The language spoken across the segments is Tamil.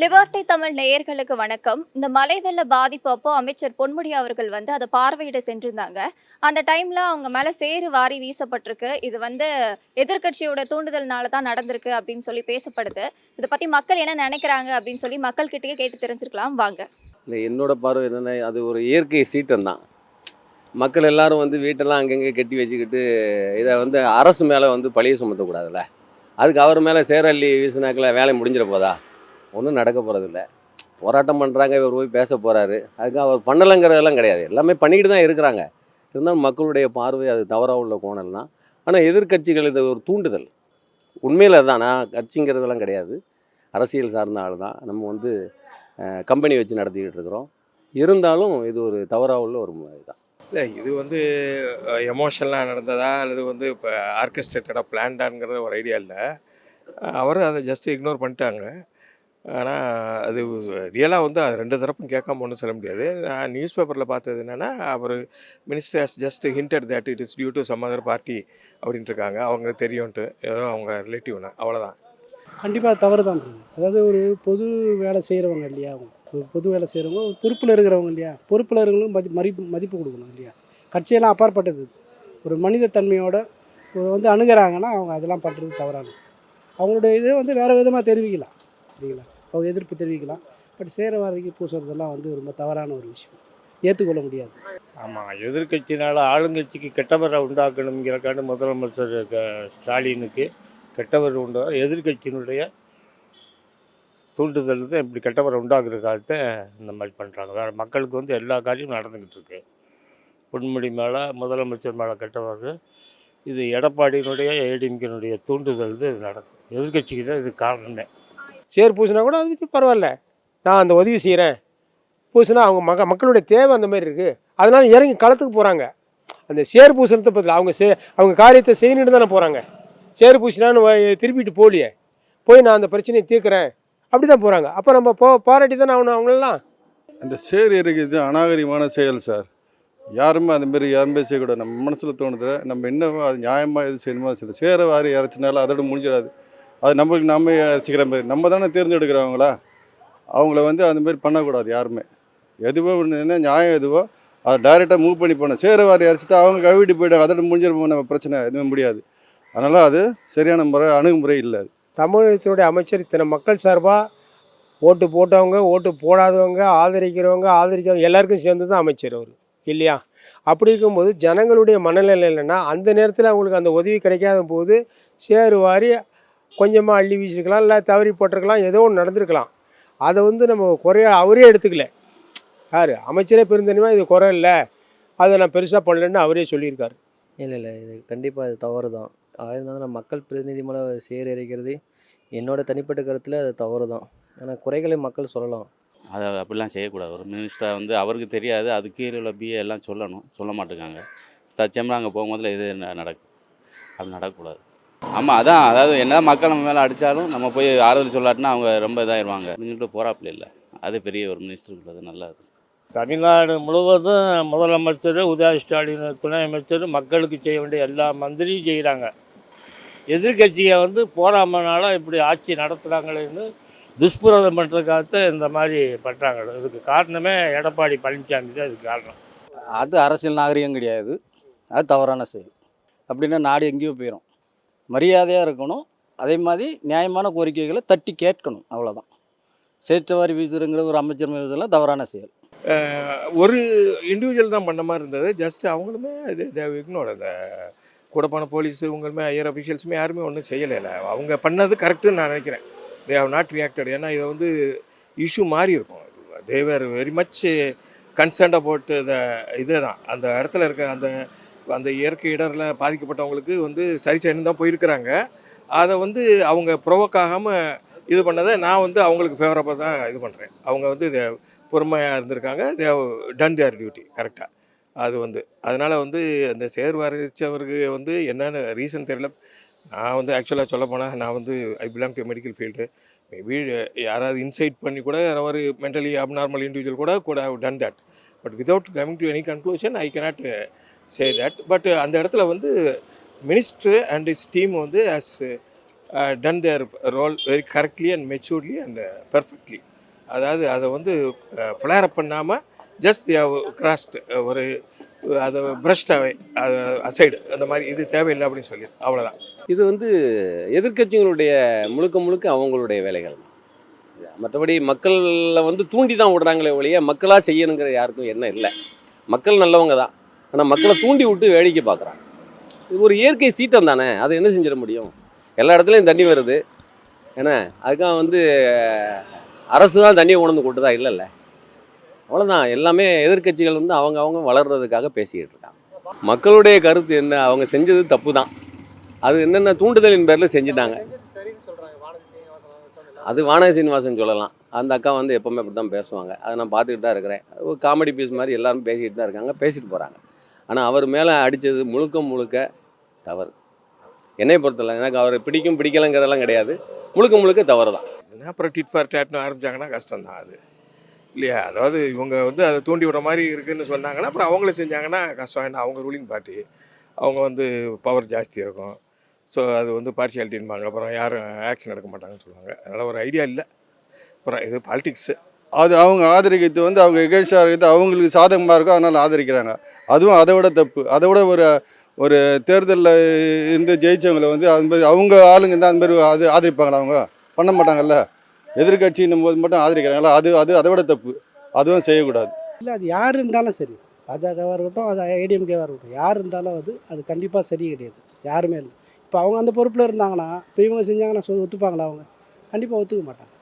லிபர்டி தமிழ் நேயர்களுக்கு வணக்கம். இந்த மழை வெள்ள பாதிப்பு அப்போ அமைச்சர் பொன்முடி அவர்கள் வந்து அதை பார்வையிட சென்றிருந்தாங்க. அந்த டைம்ல அவங்க மேல சேறு வாரி வீசப்பட்டிருக்கு. இது வந்து எதிர்க்கட்சியோட தூண்டுதல்னால தான் நடந்திருக்கு அப்படின்னு சொல்லி பேசப்படுது. இதை பத்தி மக்கள் என்ன நினைக்கிறாங்க அப்படின்னு சொல்லி மக்கள் கிட்டயே கேட்டு தெரிஞ்சிருக்கலாம். வாங்க. இல்லை என்னோட பார்வை என்னென்னா அது ஒரு இயற்கை சீட்டம் தான். மக்கள் எல்லாரும் வந்து வீட்டெல்லாம் அங்கங்கே கட்டி வச்சுக்கிட்டு இதை வந்து அரசு மேலே வந்து பழிய சுமத்தக்கூடாதுல்ல. அதுக்கு அவர் மேலே சேரல்லி வீசினாக்கில் வேலை முடிஞ்சிட போதா? ஒன்றும் நடக்க போகிறதில்ல போராட்டம் பண்ணுறாங்க இவர் போய் பேச போகிறாரு அதுக்கு அவர் பண்ணலைங்கிறதெல்லாம் கிடையாது. எல்லாமே பண்ணிக்கிட்டு தான் இருக்கிறாங்க. இருந்தாலும் மக்களுடைய பார்வை அது தவறாக உள்ள கோணல் தான் ஆனால் எதிர்க்கட்சிகள் இது ஒரு தூண்டுதல். உண்மையில் தான் நான் கட்சிங்கிறதெல்லாம் கிடையாது. அரசியல் சார்ந்த ஆள் தான். நம்ம வந்து கம்பெனி வச்சு நடத்திக்கிட்டு இருக்கிறோம். இருந்தாலும் இது ஒரு தவறாக உள்ள ஒரு இதுதான். இல்லை இது வந்து எமோஷனலாக நடந்ததா அல்லது வந்து இப்போ ஆர்கெஸ்ட்ரேட்டடாக பிளான்டாங்கிறது ஒரு ஐடியா இல்லை. அவரும் அதை ஜஸ்ட் இக்னோர் பண்ணிட்டாங்க. ஆனால் அது ரியலாக வந்து அது ரெண்டு தரப்பும் கேட்காம ஒன்றும் சொல்ல முடியாது. நான் நியூஸ் பேப்பரில் பார்த்தது என்னென்னா அவர் minister has just hinted that it is due to some other party அப்படின்ட்டு இருக்காங்க. அவங்க தெரியும்ன்ட்டு. ஏதோ அவங்க ரிலேட்டிவ்னு அவ்வளோதான் கண்டிப்பாக தவறு தான் அதாவது ஒரு பொது வேலை செய்கிறவங்க இல்லையா அவங்க? பொது வேலை செய்கிறவங்க ஒரு பொறுப்பில் இருக்கிறவங்க இல்லையா? பொறுப்பில் இருக்கிறவங்களும் மதி மதிப்பு மதிப்பு கொடுக்கணும் இல்லையா? கட்சியெல்லாம் அப்பாற்பட்டது. ஒரு மனித தன்மையோட ஒரு வந்து அணுகிறாங்கன்னா அவங்க அதெல்லாம் பண்ணுறது தவறானது. அவங்களுடைய இது வந்து வேறு விதமாக தெரிவிக்கலாம். சரிங்களா அவங்க எதிர்ப்பு தெரிவிக்கலாம். பட் சேர வாரிக்கு பூசுறதெல்லாம் வந்து ரொம்ப தவறான ஒரு விஷயம். ஏற்றுக்கொள்ள முடியாது. ஆமாம் எதிர்க்கட்சினால் ஆளுங்கட்சிக்கு கெட்டவரை உண்டாக்கணுங்கிறக்காண்டு முதலமைச்சர் ஸ்டாலினுக்கு கெட்டவர் உண்டா எதிர்க்கட்சியினுடைய தூண்டுதல் தான் இப்படி கெட்டவரை உண்டாக்குறதுக்காகத்த இந்த மாதிரி பண்ணுறாங்க வேறு மக்களுக்கு வந்து எல்லா காரியமும் நடந்துக்கிட்டு இருக்கு. பொன்முடி மேலே முதலமைச்சர் மேலே கெட்டவர் இது எடப்பாடியினுடைய ஏடிஎம்கினுடைய தூண்டுதல் இது நடக்கும். எதிர்க்கட்சிக்கு தான் இது காரணமே. சேர் பூசினா கூட அது பரவாயில்ல. நான் அந்த உதவி செய்கிறேன் பூசினா அவங்க மக மக்களுடைய தேவை அந்த மாதிரி இருக்குது அதனால் இறங்கி களத்துக்கு போகிறாங்க அந்த சேர் பூசணத்தை பற்றி அவங்க சே அவங்க காரியத்தை செய்யணுன்னு தானே போகிறாங்க சேர் பூசினான்னு திருப்பிட்டு போலியே. போய் நான் அந்த பிரச்சனையை தீர்க்குறேன். அப்படி தான் போகிறாங்க அப்போ நம்ம போ பாராட்டி தானே ஆகணும் அவங்களெல்லாம். அந்த சேர் இருக்குது அநாகரிகமான செயல் சார். யாருமே அந்த மாதிரி யாருமே செய்யக்கூடாது. நம்ம மனசில் தோணுது நம்ம என்ன அது நியாயமாக எது செய்யணுமோ அது சேரை வாரி இறச்சினாலும் அதோட முடிஞ்சிடாது. அது நம்மளுக்கு நம்ம வச்சுக்கிற மாதிரி நம்ம தானே தேர்ந்தெடுக்கிறவங்களா? அவங்கள வந்து அந்த மாதிரி பண்ணக்கூடாது யாருமே. எதுவோ ஒன்று என்ன நியாயம் எதுவோ அதை டைரெக்டாக மூவ் பண்ணி போனோம் சேரை வாரி அவங்க கழுவிட்டு போய்டும் அதோட முடிஞ்சிருப்போம் நம்ம பிரச்சனை எதுவுமே முடியாது. அதனால் அது சரியான முறை அணுகுமுறை இல்லை தமிழகத்தினுடைய அமைச்சர் இத்தனை மக்கள் சார்பாக ஓட்டு போட்டவங்க ஓட்டு போடாதவங்க ஆதரிக்கிறவங்க ஆதரிக்கிறவங்க எல்லாருக்கும் சேர்ந்து தான் அமைச்சர் அவர் இல்லையா? அப்படி இருக்கும்போது ஜனங்களுடைய மனநிலை இல்லைன்னா அந்த நேரத்தில் அவங்களுக்கு அந்த உதவி கிடைக்காத போது சேறு வாரி கொஞ்சமாக அள்ளி வீசிருக்கலாம் இல்லை தவறி போட்டிருக்கலாம் ஏதோ ஒன்று நடந்திருக்கலாம். அதை வந்து நம்ம குறைய அவரே எடுத்துக்கல. யார்? அமைச்சரே பெருந்தனிமா இது குறை இல்லை. அதை நான் பெருசாக பண்ணலன்னு அவரே சொல்லியிருக்காரு. இல்லை இல்லை இது கண்டிப்பாக இது தவறு தான் ஆயிருந்தாலும் நம்ம மக்கள் பிரதிநிதி மேலே சேர் இறைக்கிறது என்னோட தனிப்பட்ட கருத்தில் அது தவறு தான் ஆனால் குறைகளை மக்கள் சொல்லலாம். அதை அப்படிலாம் செய்யக்கூடாது. ஒரு மினிஸ்டர் வந்து அவருக்கு தெரியாது அது கீழே உள்ள பிஏ எல்லாம் சொல்லணும். சொல்ல மாட்டேங்காங்க தச்சம்லாம் அங்கே போகும்போதுல இது நடக்கும் அப்படி நடக்கக்கூடாது. ஆமாம் அதான் அதாவது என்னதான் மக்கள் நம்ம மேலே அடித்தாலும் நம்ம போய் ஆறுதல் சொல்லாட்டினா அவங்க ரொம்ப இதாகிடுவாங்க அப்படின்ட்டு போகிறாப்புல இல்லை. அது பெரிய ஒரு மினிஸ்டருக்கு நல்லது. தமிழ்நாடு முழுவதும் முதலமைச்சர் உதய ஸ்டாலின் துணை அமைச்சர் மக்களுக்கு செய்ய வேண்டிய எல்லா மந்திரியும் செய்கிறாங்க எதிர்க்கட்சியை வந்து போராமனால இப்படி ஆட்சி நடத்துகிறாங்களேன்னு துஷ்பிரதம் பண்ணுறதுக்காக இந்த மாதிரி பண்ணுறாங்க இதுக்கு காரணமே எடப்பாடி பழனிசாமி தான் இதுக்கு காரணம். அது அரசியல் நாகரிகம் கிடையாது. அது தவறான செயல். அப்படின்னா நாடு எங்கேயோ போயிடும் மரியாதையாக இருக்கணும். அதே மாதிரி நியாயமான கோரிக்கைகளை தட்டி கேட்கணும். அவ்வளோதான் சேற்றவாரி வீசுறங்கிற ஒரு அமைச்சர் மீதெல்லாம் தவறான செயல். ஒரு இண்டிவிஜுவல் தான் பண்ண மாதிரி இருந்தது. ஜஸ்ட் அவங்களுமே இது இக்னோர் அந்த கூடப்பான போலீஸ் உங்களுமே ஹையர் அஃபிஷியல்ஸுமே யாருமே ஒன்றும் செய்யலை அவங்க பண்ணது கரெக்டுன்னு நான் நினைக்கிறேன். தே ஹவ் நாட் ரியாக்டட் ஏன்னா இது வந்து இஷ்யூ மாறி இருக்கும். They're very much concerned about the இதே தான் அந்த இடத்துல இருக்க அந்த அந்த இயற்கை இடரில் பாதிக்கப்பட்டவங்களுக்கு வந்து சரி செய்யணும் தான் போயிருக்கிறாங்க. அதை வந்து அவங்க ப்ரொவோக் ஆகாமல் இது பண்ணதை நான் வந்து அவங்களுக்கு ஃபேவரபாக தான் இது பண்ணுறேன் அவங்க வந்து இதை பொறுமையாக இருந்திருக்காங்க. தே டன் தேர் டியூட்டி கரெக்டாக அது வந்து. அதனால் வந்து அந்த சேர் வரைச்சவருக்கு வந்து என்னென்ன ரீசன் தெரியல. நான் வந்து ஆக்சுவலாக சொல்ல போனால் நான் வந்து I belong to medical field maybe யாராவது இன்சைட் பண்ணி கூட யாராவது மென்டலி அப்நார்மல் இண்டிவிஜுவல் கூட கூட done that but without coming to any conclusion I cannot say that but அந்த இடத்துல வந்து மினிஸ்டர் அண்ட் இஸ் டீம் வந்து has done their role very correctly and maturely and perfectly அதாவது அதை வந்து ஃப்ளேர் அப் பண்ணாமல் ஜஸ்ட் கிராஸ்ட் ஒரு uh, அதை பிரஷ்ட் அசைடு அந்த மாதிரி இது தேவையில்லை அப்படின்னு சொல்லி. அவ்வளோதான் இது வந்து எதிர்க்கட்சிகளுடைய முழுக்க முழுக்க அவங்களுடைய வேலைகள். மற்றபடி மக்களில் வந்து தூண்டி தான் விடுறாங்களே ஒழிய மக்களாக செய்யணுங்கிற யாருக்கும் என்ன இல்லை. மக்கள் நல்லவங்க தான். ஆனால் மக்களை தூண்டி விட்டு வேடிக்கை பார்க்குறாங்க. இது ஒரு இயற்கை சீட்டம் தானே. அதை என்ன செஞ்சிட முடியும்? எல்லா இடத்துலையும் தண்ணி வருது. ஏன்னா அதுக்காக வந்து அரசு தான் தண்ணியை கொண்டு கொட்டுதா? இல்லைல்ல. அவ்வளோதான் எல்லாமே எதிர்க்கட்சிகள் வந்து அவங்க அவங்க வளர்றதுக்காக பேசிக்கிட்டு இருக்காங்க. மக்களுடைய கருத்து என்ன? அவங்க செஞ்சது தப்பு தான். அது என்னென்ன தூண்டுதலின் பேரில் செஞ்சுட்டாங்க. அது வானக சீனிவாசன் சொல்லலாம். அந்த அக்கா வந்து எப்போவுமே அப்படி தான் பேசுவாங்க. அதை நான் பார்த்துக்கிட்டு தான் இருக்கிறேன். ஒரு காமெடி பீஸ் மாதிரி எல்லாரும் பேசிக்கிட்டு தான் இருக்காங்க. பேசிட்டு போகிறாங்க ஆனால் அவர் மேலே அடித்தது முழுக்க முழுக்க தவறு. என்னை பொறுத்தல எனக்கு அவரை பிடிக்கும் பிடிக்கலங்கிறதெல்லாம் கிடையாது. முழுக்க முழுக்க தவறு தான். அப்புறம் டிட் ஃபார் டேட்னு ஆரம்பிச்சாங்கன்னா கஷ்டம் தான் அது. இல்லையா? அதாவது இவங்க வந்து அதை தூண்டி விடுற மாதிரி இருக்குன்னு சொன்னாங்கன்னா அப்புறம் அவங்களே செஞ்சாங்கன்னா கஷ்டம். ஏன்னா அவங்க ரூலிங் பார்ட்டி அவங்க வந்து பவர் ஜாஸ்தி இருக்கும். ஸோ அது வந்து பார்ஷியாலிட்டின்பாங்க அப்புறம் யாரும் ஆக்ஷன் எடுக்க மாட்டாங்கன்னு சொல்லுவாங்க. அதனால் ஒரு ஐடியா இல்லை. அப்புறம் இது பாலிட்டிக்ஸு அது அவங்க ஆதரிக்கிறது வந்து அவங்க எகேன்ஸ்டாக இருக்கிறது அவங்களுக்கு சாதகமாக இருக்கும் அதனால் ஆதரிக்கிறாங்க. அதுவும் அதை விட தப்பு. அதை விட ஒரு ஒரு தேர்தலில் இருந்து ஜெயிச்சவங்களை வந்து அது மாதிரி அவங்க ஆளுங்க இருந்தால் அந்த மாதிரி அது ஆதரிப்பாங்களா அவங்க? பண்ண மாட்டாங்கல்ல? எதிர்கட்சின்னும் போது மட்டும் ஆதரிக்கிறாங்களா? அது அது அதை விட தப்பு. அதுவும் செய்யக்கூடாது. இல்லை அது யார் இருந்தாலும் சரி. பாஜகவாக இருக்கட்டும் அது ஏடிஎம்கேவாக இருக்கட்டும் யார் இருந்தாலும் அது அது கண்டிப்பாக சரி கிடையாது. யாருமே இல்லை. இப்போ அவங்க அந்த பொறுப்பில் இருந்தாங்கன்னா இப்போ இவங்க செஞ்சாங்கன்னா ஒத்துப்பாங்களா அவங்க? கண்டிப்பாக ஒத்துக்க மாட்டாங்க.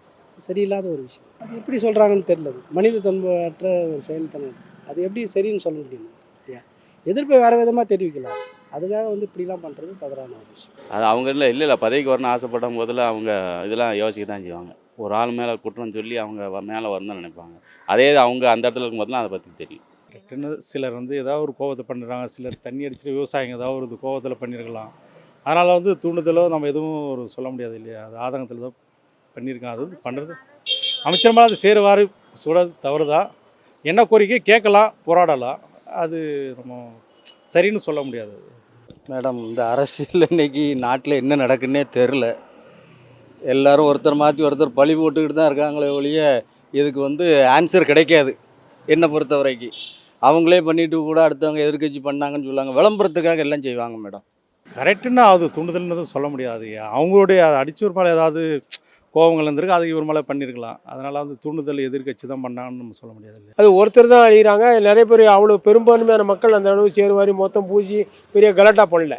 சரியில்லாத ஒரு விஷயம். அது எப்படி சொல்கிறாங்கன்னு தெரியல. அது மனித தன்மையற்ற ஒரு செயல் தானே அது. எப்படி சரின்னு சொல்ல முடியும்? இல்லையா? எதிர்ப்பை வேறு விதமாக தெரிவிக்கலாம் அதுக்காக வந்து இப்படிலாம் பண்ணுறது தவறான ஒரு விஷயம். அது அவங்க இல்லை இல்லை இல்லை. பதவிக்கு வரணும்னு ஆசைப்பட்ட போதில் அவங்க இதெல்லாம் யோசிக்க தான் செய்வாங்க. ஒரு ஆள் மேலே குற்றம் சொல்லி அவங்க வ- மேலே வரணும்னு நினைப்பாங்க. அதே அவங்க அந்த இடத்துல இருக்கும்போதுலாம் அதை பற்றி தெரியும். கரெக்டுன்னு சிலர் வந்து ஏதாவது ஒரு கோவத்தை பண்ணுறாங்க சிலர் தண்ணி அடிச்சுட்டு விவசாயிங்க ஏதாவது ஒரு கோவத்தில் பண்ணியிருக்கலாம் அதனால் வந்து தூண்டுதலோ நம்ம எதுவும் ஒரு சொல்ல முடியாது இல்லையா? அது ஆதங்கத்தில் தான் பண்ணியிருக்காங்க. அது வந்து பண்ணுறது அமைச்சர் மேலே அது சேருவார் சுட தவறு தான் என்ன கோரிக்கை? கேட்கலாம் போராடலாம். அது நம்ம சரின்னு சொல்ல முடியாது. மேடம் இந்த அரசியல் இன்னைக்கு நாட்டில் என்ன நடக்குன்னே தெரில எல்லாரும் ஒருத்தர் மாற்றி ஒருத்தர் பழி போட்டுக்கிட்டு தான் இருக்காங்களே ஒழிய இதுக்கு வந்து ஆன்சர் கிடைக்காது என்னை பொறுத்த வரைக்கும். அவங்களே பண்ணிட்டு கூட அடுத்தவங்க எதிர்க்கட்சி பண்ணாங்கன்னு சொல்லுவாங்க. விளம்பரத்துக்காக எல்லாம் செய்வாங்க மேடம். கரெக்டுன்னா அது தூண்டுதல்னு சொல்ல முடியாது. அவங்களுடைய அது அடிச்சவர் மேலே ஏதாவது கோபங்கள் இருந்திருக்கு அது இவர் மேலே பண்ணியிருக்கலாம் அதனால் வந்து தூண்டுதல் எதிர்க்கட்சி தான் பண்ணாங்கன்னு நம்ம சொல்ல முடியாது இல்லை அது ஒருத்தர் தான் அழிகிறாங்க நிறைய பேர் அவ்வளோ பெரும்பான்மையான மக்கள் அந்த அளவு சேருவாரி மொத்தம் பூசி பெரிய கலாட்டா பண்ணல.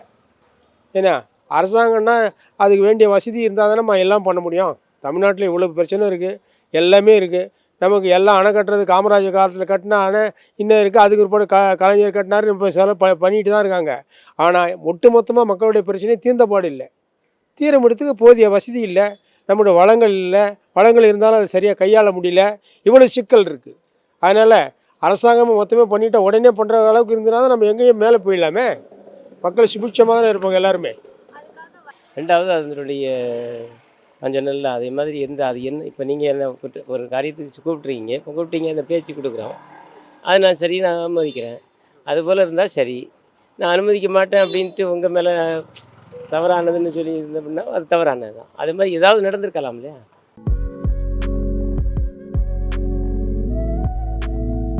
ஏன்னா அரசாங்கம்னா அதுக்கு வேண்டிய வசதி இருந்தால் தானே நம்ம எல்லாம் பண்ண முடியும். தமிழ்நாட்டில் இவ்வளோ பிரச்சனை இருக்குது எல்லாமே இருக்குது நமக்கு எல்லாம் அணை கட்டுறது காமராஜர் காலத்தில் கட்டினா அணை இன்னும் இருக்குது அதுக்கு ஒரு க கலைஞர் கட்டினாரு. இப்போ செலவு ப பண்ணிட்டு தான் இருக்காங்க. ஆனால் ஒட்டு மொத்தமாக மக்களுடைய பிரச்சனை தீர்ந்தபாடு இல்லை. தீரமிடத்துக்கு போதிய வசதி இல்லை. நம்முடைய வளங்கள் இல்லை வளங்கள் இருந்தாலும் அது சரியாக கையாள முடியல. இவ்வளோ சிக்கல் இருக்குது அதனால் அரசாங்கமும் மொத்தமே பண்ணிவிட்டு உடனே பண்ணுற அளவுக்கு இருந்ததுனா தான் நம்ம எங்கேயும் மேலே போயிடலாமே. மக்கள் சுபிட்சமாக தானே இருப்பாங்க எல்லாருமே. ரெண்டாவது அதனுடைய அஞ்சனல்ல அதே மாதிரி இருந்து அது என்ன இப்போ நீங்கள் என்ன கூப்பிட்டு- ஒரு காரியத்துக்கு கூப்பிட்றீங்க இப்போ கூப்பிட்டீங்க அந்த பேச்சு கொடுக்குறோம். அது நான் சரி நான் அனுமதிக்கிறேன். அதுபோல் இருந்தால் சரி. நான் அனுமதிக்க மாட்டேன் அப்படின்ட்டு உங்கள் மேலே தவறானதுன்னு சொல்லி இருந்தோம்னா அது தவறானது தான் அது மாதிரி ஏதாவது நடந்திருக்கலாம் இல்லையா?